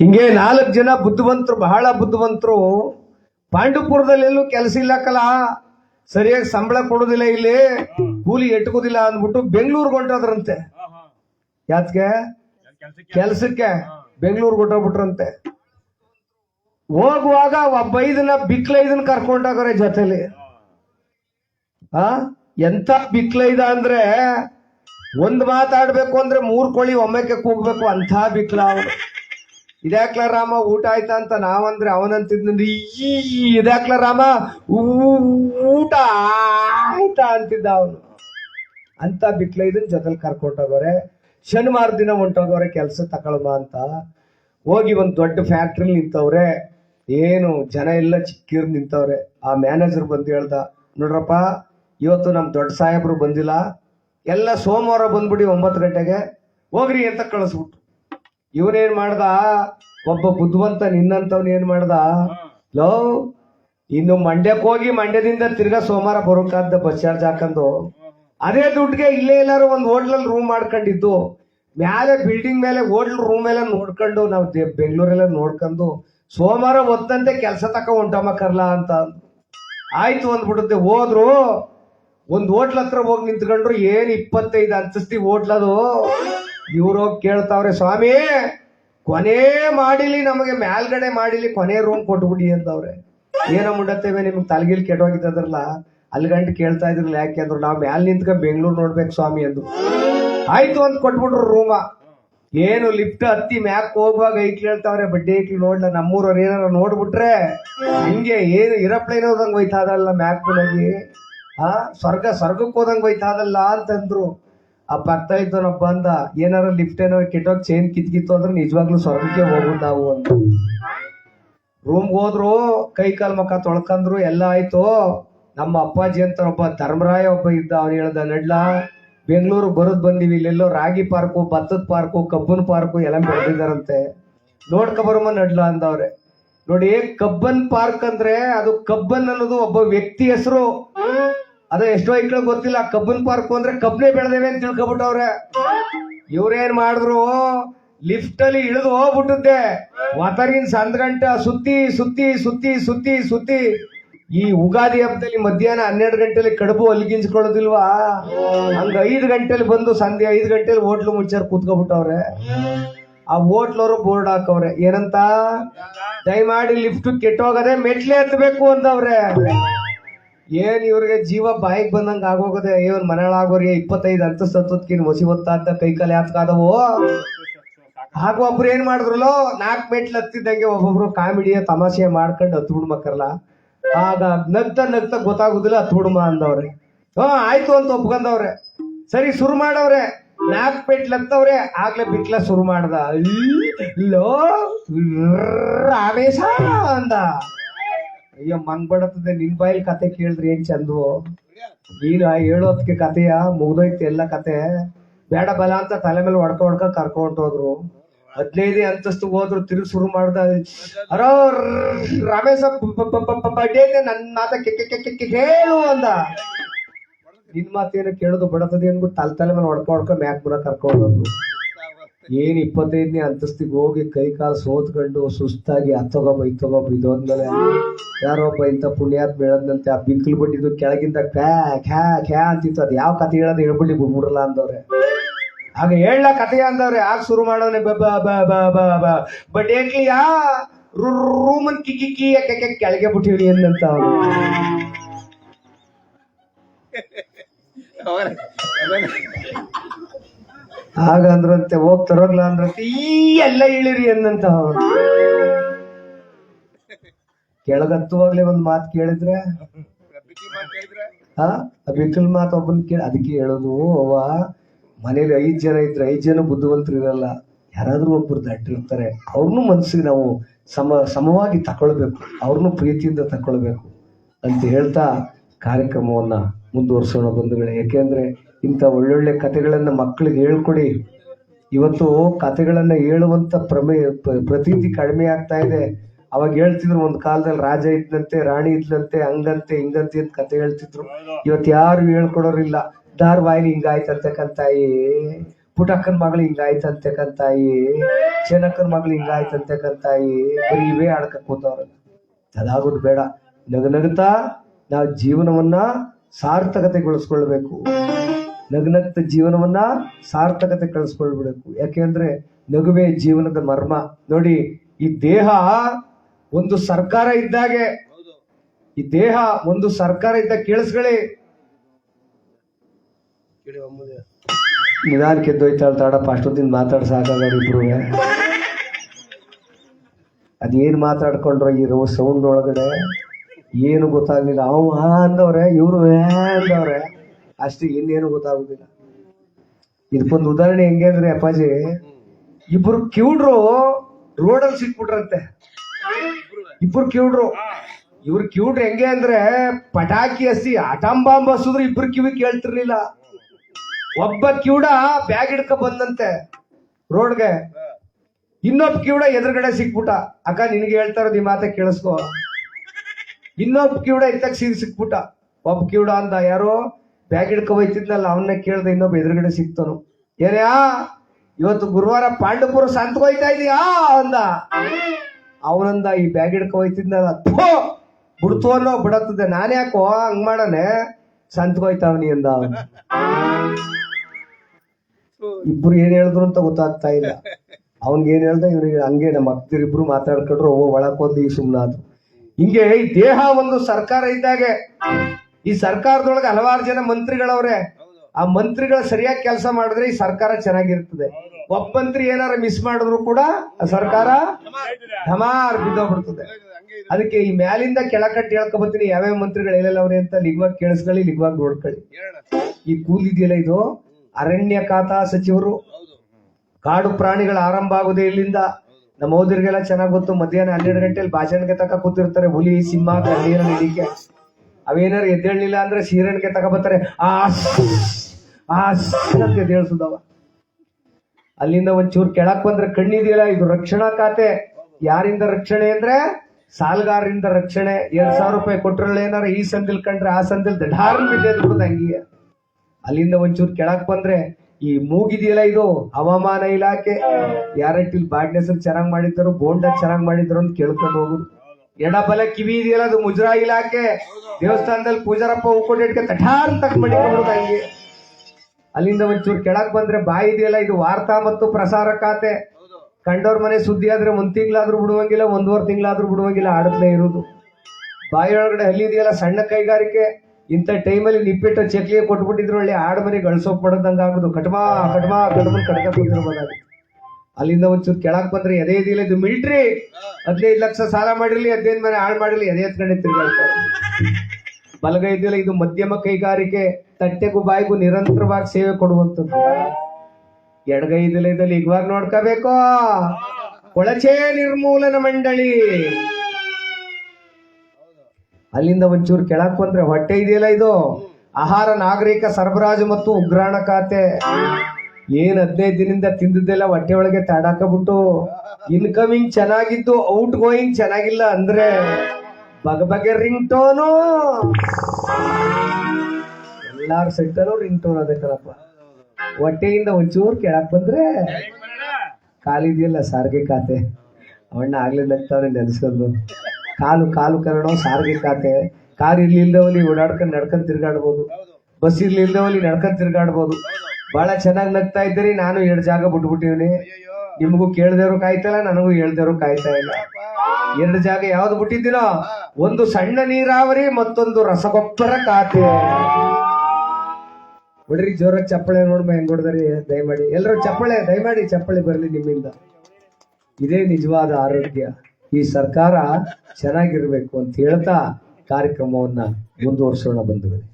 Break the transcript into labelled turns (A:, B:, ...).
A: ಹಿಂಗೆ ನಾಲ್ಕು ಜನ ಬುದ್ಧಿವಂತರು, ಬಹಳ ಬುದ್ಧಿವಂತರು. ಪಾಂಡುಪುರದಲ್ಲಿ ಎಲ್ಲೂ ಕೆಲಸ ಕಲ ಸರಿಯಾಗಿ ಸಂಬಳ ಕೊಡೋದಿಲ್ಲ ಇಲ್ಲಿ. ಕೂಲಿ ಎಟ್ಕೋದಿಲ್ಲ ಅಂದ್ಬಿಟ್ಟು ಬೆಂಗಳೂರಿಗೆ ಹೊಂಟೋದ್ರಂತೆ. ಯಾತ್ಗೆ? ಕೆಲಸಕ್ಕೆ. ಬೆಂಗಳೂರಿಗೆ ಹೊಟ್ಟೋಗ್ಬಿಟ್ರಂತೆ ಹೋಗುವಾಗ ಒಬ್ಬ ಐದನ್ನ ಬಿಕ್ಲೈದನ್ ಕರ್ಕೊಂಡೋಗರೆ ಜೊತೆಲಿ. ಆ? ಎಂತ ಬಿಕ್ಲೈದ ಅಂದ್ರೆ ಒಂದ್ ಮಾತಾಡ್ಬೇಕು ಅಂದ್ರೆ ಮೂರ್ ಕೋಳಿ ಒಮ್ಮೆಕ್ಕೆ ಕೂಗ್ಬೇಕು ಅಂತ ಬಿಕ್ಲ ಅವನು ಇದ್ಯಾಕ್ಲ ರಾಮ? ಊಟ ಆಯ್ತಾ ಅಂತ ನಾವಂದ್ರೆ ಅವನಂತಿದ್ನಂದ್ರೆ, ಈ ಇದ್ಯಾಕ್ಲ ರಾಮ? ಊಟ ಆಯ್ತಾ ಅಂತಿದ್ದ ಅವನು. ಅಂತ ಬಿಟ್ಲೆ ಇದನ್ ಜೊತೆಲಿ ಕರ್ಕೊಂಡೋಗೋರೆ ಶನಿವಾರ ದಿನ ಹೊಂಟೋಗೋರೆ ಕೆಲಸ ತಗೊಳ್ಮ ಅಂತ. ಹೋಗಿ ಒಂದು ದೊಡ್ಡ ಫ್ಯಾಕ್ಟ್ರಿ ನಿಂತವ್ರೆ, ಏನು ಜನ ಎಲ್ಲ ಚಿಕ್ಕಿರ್ ನಿಂತವ್ರೆ. ಆ ಮ್ಯಾನೇಜರ್ ಬಂದು ಹೇಳ್ದ, ನೋಡ್ರಪ್ಪ, ಇವತ್ತು ನಮ್ಮ ದೊಡ್ಡ ಸಾಹೇಬ್ರು ಬಂದಿಲ್ಲ. ಎಲ್ಲ ಸೋಮವಾರ ಬಂದ್ಬಿಡಿ ಒಂಬತ್ತು ಗಂಟೆಗೆ, ಹೋಗ್ರಿ ಅಂತ ಕಳಿಸ್ಬಿಟ್ರು. ಇವನೇನ್ ಮಾಡ್ದ? ಒಬ್ಬ ಬುದ್ಧಿವಂತ ನಿನ್ನಂತವ್ನ ಏನ್ ಮಾಡ್ದ? ಲೋ ಇನ್ನು ಮಂಡ್ಯಕ್ಕೆ ಹೋಗಿ ಮಂಡ್ಯದಿಂದ ತಿರ್ಗಾ ಸೋಮವಾರ ಬರೋಕಾದ ಬಸ್ ಚಾರ್ಜ್ ಹಾಕೊಂಡು ಅದೇ ದುಡ್ಡಿಗೆ ಇಲ್ಲೇ ಎಲ್ಲಾರು ಒಂದು ಹೋಟ್ಲಲ್ಲಿ ರೂಮ್ ಮಾಡ್ಕೊಂಡಿದ್ದು. ಮ್ಯಾಲೆ ಬಿಲ್ಡಿಂಗ್ ಮೇಲೆ ಹೋಟ್ಲ್ ರೂಮ್ ಎಲ್ಲ ನೋಡ್ಕೊಂಡು ನಾವು ಬೆಂಗಳೂರೆಲ್ಲ ನೋಡ್ಕೊಂಡು ಸೋಮವಾರ ಒತ್ತಂತೆ ಕೆಲಸ ತಕ ಹೊಂಟಮಕರ್ಲ ಅಂತ ಅಂದ್ರು. ಆಯ್ತು ಅಂದ್ಬಿಡುತ್ತೆ. ಹೋದ್ರು ಒಂದ್ ಹೋಟ್ಲ್ ಹತ್ರ ಹೋಗಿ ನಿಂತ್ಕೊಂಡ್ರು ಏನ್ ಇಪ್ಪತ್ತೈದು ಅಂತಸ್ತಿ ಹೋಟ್ಲದು ಇವ್ರು ಕೇಳ್ತಾವ್ರೆ, ಸ್ವಾಮಿ, ಕೊನೆ ಮಾಡಿಲಿ ನಮಗೆ, ಮ್ಯಾಲ್ಗಡೆ ಮಾಡಿಲಿ, ಕೊನೆ ರೂಮ್ ಕೊಟ್ಬಿಡಿ ಅಂತವ್ರೆ ಏನೋ ಮುಂಡತ್ತೇವೆ, ನಿಮ್ಗೆ ತಲೆಗಿಲ್ ಅಲ್ಲಿ ಗಂಟು ಕೇಳ್ತಾ ಇದ್ರಲ್ಲ ಯಾಕೆ ಅಂದ್ರು, ನಾವು ಮ್ಯಾಲ್ ನಿಂತ್ಕ ಬೆಂಗಳೂರು ನೋಡ್ಬೇಕು ಸ್ವಾಮಿ ಅಂದ್ರು. ಆಯ್ತು ಅಂತ ಕೊಟ್ಬಿಟ್ರು ರೂಮ ಏನು ಲಿಫ್ಟ್ ಹತ್ತಿ ಮ್ಯಾಕ್ ಹೋಗುವಾಗ ಐಕ್ಳು ಹೇಳ್ತಾವ್ರೆ, ಬಡ್ಡಿ ಐಕ್ಳು ನೋಡ್ಲ, ನಮ್ಮೂರವ್ರು ಏನಾರ ನೋಡ್ಬಿಟ್ರೆ ಹಿಂಗೆ ಏನು ಇರಪ್ಲೇನ್ ಹೋದಂಗ್ ಹೋಯ್ತಾದಲ್ಲ ಮ್ಯಾಕ್ ಹೋಗಿ ಆ, ಸ್ವರ್ಗ ಸ್ವರ್ಗಕ್ಕೆ ಹೋದಂಗ್ ಹೋಯ್ತಾದಲ್ಲ ಅಂತಂದ್ರು. ಆ ಪಕ್ಕ ಇದ್ದವನೊಬ್ಬ ಬಂದ, ಏನಾರ ಲಿಫ್ಟ್ ಏನಾರ ಕೆಟ್ಟೋಗ್ ಚೈನ್ ಕಿತ್ಕಿತ್ತು ಅಂದ್ರೆ ನಿಜವಾಗ್ಲೂ ಸ್ವರ್ಗಕ್ಕೆ ಹೋಗುದು ನಾವು ಅಂತ. ರೂಮ್ಗೆ ಹೋದ್ರು, ಕೈ ಕಾಲ್ ಮುಖ ತೊಳ್ಕಂದ್ರು, ಎಲ್ಲ ಆಯ್ತು. ನಮ್ಮ ಅಪ್ಪಾಜಿ ಅಂತ ಒಬ್ಬ ಧರ್ಮರಾಯ ಒಬ್ಬ ಇದ್ದ, ಅವ್ನು ಹೇಳ್ದ, ನಡ್ಲಾ ಬೆಂಗಳೂರು ಬರೋದ್ ಬಂದಿವಿ, ಇಲ್ಲೆಲ್ಲೋ ರಾಗಿ ಪಾರ್ಕು, ಭತ್ತದ ಪಾರ್ಕು, ಕಬ್ಬನ್ ಪಾರ್ಕು ಎಲ್ಲ ಬೆಳೆದಿದ್ದಾರಂತೆ ನೋಡ್ಕೊಬರಮ್ಮ ನಡ್ಲ ಅಂದವ್ರೆ. ನೋಡಿ, ಕಬ್ಬನ್ ಪಾರ್ಕ್ ಅಂದ್ರೆ ಅದು ಕಬ್ಬನ್ ಅನ್ನೋದು ಒಬ್ಬ ವ್ಯಕ್ತಿ ಹೆಸರು. ಅದ ಎಷ್ಟೋ ಐಕ್ಳು ಗೊತ್ತಿಲ್ಲ, ಕಬ್ಬನ್ ಪಾರ್ಕ್ ಅಂದ್ರೆ ಕಬ್ಬನೇ ಬೆಳೆದೇವೆ ಅಂತ ತಿಳ್ಕೊಬಿಟ್ಟವ್ರೆ ಇವ್ರೇನ್ ಮಾಡಿದ್ರು? ಲಿಫ್ಟ್ ಅಲ್ಲಿ ಇಳಿದು ಹೋಗ್ಬಿಟ್ಟಿದ್ದೆ. ವಾತರಿನ್ ಸಂದ್ ಗಂಟೆ ಸುತ್ತಿ ಸುತ್ತಿ ಸುತ್ತಿ ಸುತ್ತಿ ಸುತ್ತಿ. ಈ ಉಗಾದಿ ಹಬ್ಬದಲ್ಲಿ ಮಧ್ಯಾಹ್ನ ಹನ್ನೆರಡು ಗಂಟೆಲಿ ಕಡುಬು ಅಲ್ಲಿಗಿಂಚ್ಕೊಳ್ಳೋದಿಲ್ವಾ ಹಂಗ ಐದು ಗಂಟೆಲಿ ಬಂದು ಸಂಜೆ ಐದು ಗಂಟೆಲಿ ಹೋಟ್ಲು ಮುಚ್ಚಾರ ಕೂತ್ಕೊಬಿಟ್ಟವ್ರೆ. ಆ ಹೋಟ್ಲವರು ಬೋರ್ಡ್ ಹಾಕವ್ರೆ. ಏನಂತ? ದಯಮಾಡಿ ಲಿಫ್ಟ್ ಕೆಟ್ಟೋಗದೆ ಮೆಟ್ಲೆ ಹತ್ಬೇಕು ಅಂದವ್ರೆ. ಏನ್ ಇವ್ರಿಗೆ ಜೀವ ಬಾಯಿಗೆ ಬಂದಂಗ ಆಗೋಗದೆ ಇವನ್ ಮನೆಯೊಳಾಗೋರಿಗೆ ಇಪ್ಪತ್ತೈದು ಅಂತ ಹತ್ತದ್ಕಿನ್ ಹೊಸಿ ಹೊತ್ತಾದ ಕೈ ಕಾಲು ಯಾತ್ಕಾದವು ಆಗ ಒಬ್ರು ಏನ್ ಮಾಡಿದ್ರು ನಾಲ್ಕು ಮೆಟ್ಲು ಹತ್ತಿದ್ದಂಗೆ ಒಬ್ಬೊಬ್ರು ಕಾಮಿಡಿಯ ತಮಾಷೆ ಮಾಡ್ಕೊಂಡು ಹತ್ತು ಆಗ ನಗ್ತ ನಗ್ತ ಗೊತ್ತಾಗುದಿಲ್ಲ ಹತ್ತು ಬಿಡುಮ ಅಂದವ್ರೆ. ಹಾ, ಆಯ್ತು ಅಂತ ಒಪ್ಕೊಂಡವ್ರೆ. ಸರಿ, ಶುರು ಮಾಡವ್ರೆ. ನಾಲ್ಕು ಮೆಟ್ಲು ಹತ್ತವ್ರೆ. ಆಗ್ಲೇ ಬಿಟ್ಲ ಶುರು ಮಾಡ್ದ. ರಾಮೇಶ ಅಂದ. ಅಯ್ಯೋ, ಮಂಗ್ ನಿನ್ ಬಾಯಿಲ್ ಕತೆ ಕೇಳಿದ್ರಿ ಏನ್ ಚಂದು? ನೀನು ಹೇಳೋದಕ್ಕೆ ಕತೆಯ, ಮುಗ್ದೋಯ್ತು ಎಲ್ಲ ಕತೆ. ಬೇಡ ಬಲ ಅಂತ ತಲೆ ಮೇಲೆ ಹೊಡ್ಕ ಹೊಡ್ಕ ಕರ್ಕೊಂಡು ಹೋದ್ರು. ಹದಿನೈದು ಅಂತಸ್ತು ಹೋದ್ರು, ತಿರುಗಿ ಶುರು ಮಾಡ್ದ. ಅರೋ ರಮೇಶ ನನ್ನ ಮಾತ ಕೇಳು ಅಂದ. ನಿನ್ ಮಾತೇನು ಕೇಳೋದು ಬಡತದೆ ಅಂದ್ಬಿಟ್ಟು ತಲೆ ತಲೆ ಮೇಲೆ ಹೊಡ್ಕ ಹೊಡ್ಕ ಮ್ಯಾಕ್ ಬರ ಕರ್ಕೊಂಡು ಹೋದ್ರು. ಏನ್ ಇಪ್ಪತ್ತೈದನೇ ಅಂತಸ್ತಿಗೆ ಹೋಗಿ ಕೈ ಕಾಲು ಸೋತ್ಕೊಂಡು ಸುಸ್ತಾಗಿ ಹತ್ತೋಗೊಬ್ಬ ಇತ್ತೋಗೊಬ್ಬ ಇದೊಂದ್ಮೇಲೆ ಯಾರೊಬ್ಬ ಇಂಥ ಪುಣ್ಯಾತ್ ಬೆಳೆದಂತೆ ಆ ಬಿಕ್ಕಲು ಬಿಟ್ಟಿದ್ದು ಕೆಳಗಿಂದ ಕ್ಯಾ ಖ್ಯಾ ಖ್ಯಾ ಅಂತಿತ್ತು. ಅದು ಯಾವ ಕತೆ ಹೇಳೋದು ಹೇಳ್ಬಿಡ್ಲಿ ಬಿಡ್ಬಿಡಲ್ಲ ಅಂದವ್ರೆ. ಆಗ ಹೇಳ ಕತೆ ಅಂದವ್ರೆ. ಆಗ ಶುರು ಮಾಡೋನೆ, ಬ ಬ ಏಕೆ ಯಾ ಬಟ್ ರೂಮನ್ ಕಿಕ್ಕಿ ಕಿ ಯಾಕೆ ಕೆಳಗೆ ಬಿಟ್ಟಿವ್ರಿ ಅಂದಂತ ಅವನು. ಆಗ ಅಂದ್ರಂತೆ ಹೋಗ್ ತರೋಗ್ಲ ಅಂದ್ರಂತೆ, ಈ ಎಲ್ಲ ಇಳಿರಿ ಅಂದಂತ ಅವನು ಕೆಳಗತ್ತುವಾಗ್ಲೇ ಒಂದ್ ಮಾತು ಕೇಳಿದ್ರೆ, ಹಾ ಬಿಕ್ಕಲ್ ಮಾತು ಒಬ್ಬನ್ ಕೇಳಿ ಅದಕ್ಕೆ ಹೇಳೋದು, ಅವ್ವ, ಮನೇಲಿ ಐದ್ ಜನ ಇದ್ರೆ ಐದ್ ಜನ ಬುದ್ಧಿವಂತರು ಇರಲ್ಲ ಯಾರಾದ್ರೂ ಒಬ್ರು ದಟ್ಟಿರ್ತಾರೆ ಅವ್ರನ್ನೂ ಮನ್ಸಿಗೆ ನಾವು ಸಮ, ಸಮವಾಗಿ ತಕೊಳ್ಬೇಕು ಅವ್ರನ್ನೂ ಪ್ರೀತಿಯಿಂದ ತಕೊಳ್ಬೇಕು ಅಂತ ಹೇಳ್ತಾ ಕಾರ್ಯಕ್ರಮವನ್ನ ಮುಂದುವರ್ಸೋಣ ಬಂಧುಗಳೇ. ಯಾಕೆಂದ್ರೆ ಇಂಥ ಒಳ್ಳೊಳ್ಳೆ ಕಥೆಗಳನ್ನ ಮಕ್ಕಳಿಗೆ ಹೇಳ್ಕೊಡಿ. ಇವತ್ತು ಕಥೆಗಳನ್ನ ಹೇಳುವಂತ ಪ್ರಮೇ ಪ್ರತೀತಿ ಕಡಿಮೆ ಆಗ್ತಾ ಇದೆ. ಅವಾಗ ಹೇಳ್ತಿದ್ರು ಒಂದು ಕಾಲದಲ್ಲಿ ರಾಜ ಇದ್ದಂತೆ ರಾಣಿ ಇದ್ದಂತೆ ಹಂಗಂತೆ, ಹಿಂಗಂತೆ ಅಂತ ಕತೆ ಹೇಳ್ತಿದ್ರು. ಇವತ್ತು ಯಾರು ಹೇಳ್ಕೊಡೋರಿಲ್ಲ. ಧಾರವಾಹಿಲಿ ಹಿಂಗಾಯ್ತಂತೆ ಕಂತಾಯಿ. ಪುಟಕ್ಕನ ಮಗಳು ಹಿಂಗಾಯ್ತಂತೆ ಕಂತಾಯಿ. ಚೆನ್ನಕ್ಕನ ಮಗಳು ಹಿಂಗಾಯ್ತಂತೆ ಕಂತಾಯಿ. ಬರೀ ಇವೇ ಆಡಕ ಕೂತವ್ರ ಅದಾಗೋದು ಬೇಡ. ನಗು ನಗುತ್ತಾ, ನಾವು ಜೀವನವನ್ನ ಸಾರ್ಥಕತೆಗೊಳಿಸ್ಕೊಳ್ಬೇಕು. ನಗ್ನಗ್ತ ಜೀವನವನ್ನ ಸಾರ್ಥಕತೆ ಕಳಿಸ್ಕೊಳ್ಬಿಡ್ಬೇಕು ಯಾಕೆಂದ್ರೆ ನಗುವೆ ಜೀವನದ ಮರ್ಮ. ನೋಡಿ, ಈ ದೇಹ ಒಂದು ಸರ್ಕಾರ ಇದ್ದಾಗೆ ಈ ದೇಹ ಒಂದು ಸರ್ಕಾರ ಇದ್ದ ಕೇಳಿಸ್ಕೊಳ್ಳಿ. ನಿಧಾನ ಕೆದ್ದೋಯ್ತಾಳ ತಾಡಪ್ಪ ಅಷ್ಟೊತ್ತಿನ ಮಾತಾಡ್ ಸಾಕಾಗ ಇಬ್ರು. ಅದೇನ್ ಮಾತಾಡ್ಕೊಂಡ್ರ ಈ ಸೌಂಡ್ ಒಳಗಡೆ? ಏನು ಗೊತ್ತಾಗ್ಲಿಲ್ಲ. ಅವ ಅಂದವ್ರೆ, ಇವ್ರು ಅಂದವ್ರೆ. ಅಷ್ಟೇ ಇನ್ನೇನು ಗೊತ್ತಾಗುದಿಲ್ಲ. ಇದಕ್ಕೊಂದು ಉದಾಹರಣೆ ಹೆಂಗೆ ಅಂದ್ರೆ ಅಪ್ಪಾಜಿ, ಇಬ್ರು ಕಿವುಡ್ರು ರೋಡಲ್ಲಿ ಸಿಕ್ಬಿಟ್ರಂತೆ. ಇಬ್ರು ಕಿವುಡ್ರು. ಇವ್ರು ಕಿವುಡ್ರು ಹೆಂಗೆ ಅಂದ್ರೆ ಪಟಾಕಿ ಹಸಿ ಅಟಂ ಬಾಂಬ್ ಹಸಿದ್ರು ಇಬ್ರು ಕಿವಿ ಕೇಳ್ತಿರ್ಲಿಲ್ಲ. ಒಬ್ಬ ಕಿವುಡ ಬ್ಯಾಗ್ ಹಿಡ್ಕ ಬಂದಂತೆ ರೋಡ್ಗೆ. ಇನ್ನೊಬ್ಬ ಕಿವುಡ ಎದುರುಗಡೆ ಸಿಕ್ಬಿಟ್ಟ. ಅಕ್ಕ, ನಿನಗೆ ಹೇಳ್ತಾ ಇರೋದು ಈ ಮಾತೆ ಕೇಳಿಸ್ಕೋ. ಇನ್ನೊಬ್ಬ ಕಿವುಡ ಇತ್ತಕ್ ಸಿಗ್ ಸಿಕ್ಬಿಟ್ಟ. ಒಬ್ಬ ಕಿವುಡ ಅಂದ, ಯಾರೋ ಬ್ಯಾಗ್ ಹಿಡ್ಕೊ ಹೋಯ್ತಿದ್ನಲ್ಲ, ಅವನ್ನ ಕೇಳ್ದೆ ಇನ್ನೊಬ್ಬ ಎದುರುಗಡೆ ಸಿಕ್ತನು. ಏನ್ಯಾ ಇವತ್ತು ಗುರುವಾರ ಪಾಂಡವಪುರ ಸಂತ ಹೋಯ್ತಾ ಇದೀಯಾ? ಅಂದ. ಅವನಂದ ಈ ಬ್ಯಾಗ್ ಹಿಡ್ಕೊ ಹೋಯ್ತಿದ್ನಲ್ಲ, ಥೋ, ಬಿಡ್ತು ಅನ್ನೋ ಬಿಡತ್ತದೆ. ನಾನ್ಯಾಕೋ ಹಂಗ್ ಮಾಡನೆ ಸಂತ ಹೋಯ್ತಾವನಿ ಅಂದ ಅವನು. ಇಬ್ರು ಏನ್ ಹೇಳಿದ್ರು ಅಂತ ಗೊತ್ತಾಗ್ತಾ ಇಲ್ಲ. ಅವ್ನ್ಗೆ ಏನ್ ಹೇಳ್ದ? ಇವ್ರಿಗೆ ಹಂಗೆ ನಮ್ಮ ಅಕ್ಕರಿಬ್ರು ಮಾತಾಡ್ಕೊಂಡ್ರು, ಓ, ಒಳಕ್ ಹೋದ್ಲಿ ಸುಮ್ನಾದ್ರು. ಹಿಂಗೆ ಈ ದೇಹ ಒಂದು ಸರ್ಕಾರ ಇದ್ದಾಗೆ ಈ ಸರ್ಕಾರದೊಳಗೆ ಹಲವಾರು ಜನ ಮಂತ್ರಿಗಳವ್ರೆ. ಆ ಮಂತ್ರಿಗಳು ಸರಿಯಾಗಿ ಕೆಲಸ ಮಾಡಿದ್ರೆ ಈ ಸರ್ಕಾರ ಚೆನ್ನಾಗಿರ್ತದೆ. ಒಬ್ಬ ಮಂತ್ರಿ ಏನಾರ ಮಿಸ್ ಮಾಡಿದ್ರು ಕೂಡ ಆ ಸರ್ಕಾರ ಧಮಾರ್ ಬಿದ್ದೋಗ್ಬಿಡ್ತದೆ. ಅದಕ್ಕೆ ಈ ಮ್ಯಾಲಿಂದ ಕೆಳಕಟ್ಟಿ ಹೇಳ್ಕೊ ಬರ್ತೀನಿ. ಯಾವ್ಯಾವ ಮಂತ್ರಿಗಳು ಹೇಳಲ್ಲವ್ರೆ ಅಂತ ಲಿಗ್ವಾಗಿ ಕೇಳಿಸ್ಕೊಳ್ಳಿ, ಲಿಗ್ವಾಗಿ ನೋಡ್ಕೊಳ್ಳಿ. ಈ ಕೂಲಿದೆಯಲ್ಲ ಇದು? ಅರಣ್ಯ ಖಾತಾ ಸಚಿವರು. ಕಾಡು ಪ್ರಾಣಿಗಳ ಆರಂಭ ಆಗೋದೇ ಇಲ್ಲಿಂದ. ನಮ್ಮ ಓದಿರಿಗೆಲ್ಲ ಚೆನ್ನಾಗ್ ಗೊತ್ತು. ಮಧ್ಯಾಹ್ನ ಹನ್ನೆರಡು ಗಂಟೆಲಿ ಭಾಷಣಕ್ಕೆ ತಕ್ಕ ಕೂತಿರ್ತಾರೆ ಹುಲಿ, ಸಿಂಹ ಕಣ್ಣೀರ ನಡಿಕೆ ಅವೇನಾರು ಎದ್ದೇಳಲಿಲ್ಲ ಅಂದ್ರೆ ಸೀರಣಕ್ಕೆ ತಕ ಬರ್ತಾರೆ ಆ ಆ ಅಂತ ಎದ್ದೇಳ್ಸುದವ ಅಲ್ಲಿಂದ ಒಂಚೂರು ಕೆಳಕ್ ಬಂದ್ರೆ ಕಣ್ಣಿದೆಯಲ್ಲ, ಇದು ರಕ್ಷಣಾ ಖಾತೆ. ಯಾರಿಂದ ರಕ್ಷಣೆ ಅಂದ್ರೆ? ಸಾಲಗಾರರಿಂದ ರಕ್ಷಣೆ. ಎರಡ್ ಸಾವಿರ ರೂಪಾಯಿ ಕೊಟ್ಟರಲ್ಲ ಏನಾರ ಈ ಸಂದಿಲ್ ಕಂಡ್ರೆ ಆ ಸಂದಿಲ್ ದಡಾರ್ನ್ ಬಿದ್ದೆದ್ ಬಿಡುದು ಹಂಗೆ. ಅಲ್ಲಿಂದ ಒಂಚೂರು ಕೆಳಕ್ ಬಂದ್ರೆ ಈ ಮೂಗಿದೆಯಲ್ಲ ಇದು, ಹವಾಮಾನ ಇಲಾಖೆ. ಯಾರಟ್ಟಿಲ್ ಹೆಸರು ಚೆನ್ನಾಗ್ ಮಾಡಿದ್ರು ಬೋಂಡ ಚೆನ್ನಾಗ್ ಮಾಡಿದ್ರು ಅಂತ ಕೇಳ್ಕೊಂಡು ಹೋಗುದು. ಎಡಬಲ ಕಿವಿ ಇದೆಯಲ್ಲ ಅದು ಮುಜರಾ ಇಲಾಖೆ ದೇವಸ್ಥಾನದಲ್ಲಿ ಪೂಜಾರಪ್ಪ ಹೂಕೊಂಡಿಟ್ಕೆ ತಠಾರ್ ತಕ್ ಮಾಡಿಕೊಂಡು ಹಂಗೆ. ಅಲ್ಲಿಂದ ಒಂಚೂರು ಕೆಳಕ್ ಬಂದ್ರೆ ಬಾಯಿ ಇದೆಯಲ್ಲ ಇದು ವಾರ್ತಾ ಮತ್ತು ಪ್ರಸಾರ ಖಾತೆ. ಕಂಡೋರ್ ಮನೆ ಸುದ್ದಿ ಆದ್ರೆ ಒಂದ್ ತಿಂಗಳಾದ್ರೂ ಬಿಡುವಂಗಿಲ್ಲ ಒಂದೂವರೆ ತಿಂಗಳಾದ್ರೂ ಬಿಡುವಂಗಿಲ್ಲ ಆಡದ್ಲೇ ಇರೋದು. ಬಾಯಿ ಒಳಗಡೆ ಹಲ್ಲಿ ಇದೆಯಲ್ಲ ಸಣ್ಣ ಕೈಗಾರಿಕೆ. ಇಂಥ ಟೈಮಲ್ಲಿ ನಿಪ್ಪಿಟ್ಟು ಚಕ್ಲಿಗೆ ಕೊಟ್ಬಿಟ್ಟಿದ್ರು ಒಳ್ಳೆ ಆಡ್ ಮನೆ ಗಳಿಸೋಕ್ ಪಡದಂಗ ಆಗುದು. ಕಟ್ಮಾ ಕಟ್ಮಾ ಕಟ್ಕೊಂಡು ಕಟ್ಕೊಂಡು ಕೂತಿರ್ಬೋದಾಗಿ. ಅಲ್ಲಿಂದ ಒಂಚೂರು ಕೆಳಕ್ ಬಂದ್ರೆ ಎದೆ ಇದೆಯಲ್ಲ ಇದು ಮಿಲ್ಟ್ರಿ? ಹದಿನೈದು ಲಕ್ಷ ಸಾಲ ಮಾಡಿರ್ಲಿ, ಹದಿನೈದು ಮನೆ ಹಾಳು ಮಾಡಿರ್ಲಿ, ಎದೆ ಎತ್ಕೊಂಡೆ ತಿರ್ಗಾಡ್ತಾರೆ ಬಲಗೈ ಇದೆಯಲ್ಲ, ಇದು ಮಧ್ಯಮ ಕೈಗಾರಿಕೆ, ತಟ್ಟೆಗೂ ಬಾಯಿಗೂ ನಿರಂತರವಾಗಿ ಸೇವೆ ಕೊಡುವಂಥದ್ದು. ಎಡಗೈ ಇದೆಯಲ್ಲ ಇದಲ್ಲಿ ಇವಾಗ ನೋಡ್ಕೋಬೇಕು. ಕೊಳಚೆ ನಿರ್ಮೂಲನ ಮಂಡಳಿ. ಅಲ್ಲಿಂದ ಒಂಚೂರು ಕೆಳಕ್ ಬಂದ್ರೆ ಹೊಟ್ಟೆ ಇದೆಯಲ್ಲ ಇದು. ಆಹಾರ ನಾಗರಿಕ ಸರಬರಾಜು ಮತ್ತು ಉಗ್ರಾಣ ಖಾತೆ. ಏನ್ ಹದಿನೈದು ದಿನದಿಂದ ತಿಂದಿದ್ದೆಲ್ಲ ಹೊಟ್ಟೆ ಒಳಗೆ ತಾಡಾಕಬಿಟ್ಟು ಇನ್ಕಮಿಂಗ್ ಚೆನ್ನಾಗಿತ್ತು ಔಟ್ ಗೋಯಿಂಗ್ ಚೆನ್ನಾಗಿಲ್ಲ ಅಂದ್ರೆ ಬಗ ಬಗೆ ರಿಂಗ್ ಟೋನು ಎಲ್ಲಾರು ಸೆಟ್ಟಲ್ಲೂ ರಿಂಗ್ ಟೋನ್ ಅದೇ ಹೊಟ್ಟೆಯಿಂದ ಒಂಚೂರು ಕೆಳಕ್ ಬಂದ್ರೆ ಕಾಲಿದೆಯಲ್ಲ ಸಾರಿಗೆ ಖಾತೆ. ಅವಣ್ಣ ಆಗ್ಲೇ ನಗ್ತಾವನೆ ನೆನೆಸ್ಕೊಂಡು ಕಾಲು ಕಾಲು ಕನ್ನಡ ಸಾರಿಗೆ ಖಾತೆ. ಕಾರ್ ಇರ್ಲಿಲ್ದವಲ್ಲಿ ಓಡಾಡ್ಕೊಂಡು ನಡ್ಕೊಂಡ್ ತಿರ್ಗಾಡ್ಬೋದು. ಬಸ್ ಇರ್ಲಿಲ್ದವಲ್ಲಿ ನಡ್ಕೊಂಡ್ ತಿರ್ಗಾಡ್ಬೋದು. ಬಹಳ ಚೆನ್ನಾಗಿ ನಗ್ತಾ ಇದ್ದೀರಿ. ನಾನು ಎರಡು ಜಾಗ ಬಿಟ್ಬಿಟ್ಟಿವ್ನಿ. ನಿಮಗೂ ಕೇಳ್ದೇವ್ರು ಕಾಯ್ತಲ್ಲ ನನಗೂ ಹೇಳ್ದೇವ್ರು ಕಾಯ್ತಾ ಇಲ್ಲ. ಎರಡು ಜಾಗ ಯಾವ್ದು ಬಿಟ್ಟಿದ್ದೀನೋ? ಒಂದು ಸಣ್ಣ ನೀರಾವರಿ ಮತ್ತೊಂದು ರಸಗೊಬ್ಬರ ಖಾತೆ. ಬಿಡ್ರಿ ಜೋರ ಚಪ್ಪಳೆ ನೋಡ್ಬ ಹೆಂಗ್ ಹೊಡ್ದಾರಿ ದಯಮಾಡಿ. ಎಲ್ಲರೂ ಚಪ್ಪಳೆ ದಯಮಾಡಿ ಚಪ್ಪಳೆ ಬರಲಿ ನಿಮ್ಮಿಂದ. ಇದೇ ನಿಜವಾದ ಆರೋಗ್ಯ. ಈ ಸರ್ಕಾರ ಚೆನ್ನಾಗಿರ್ಬೇಕು ಅಂತ ಹೇಳ್ತಾ ಕಾರ್ಯಕ್ರಮವನ್ನ ಮುಂದುವರಿಸೋಣ ಬಂಧುಗಳೇ.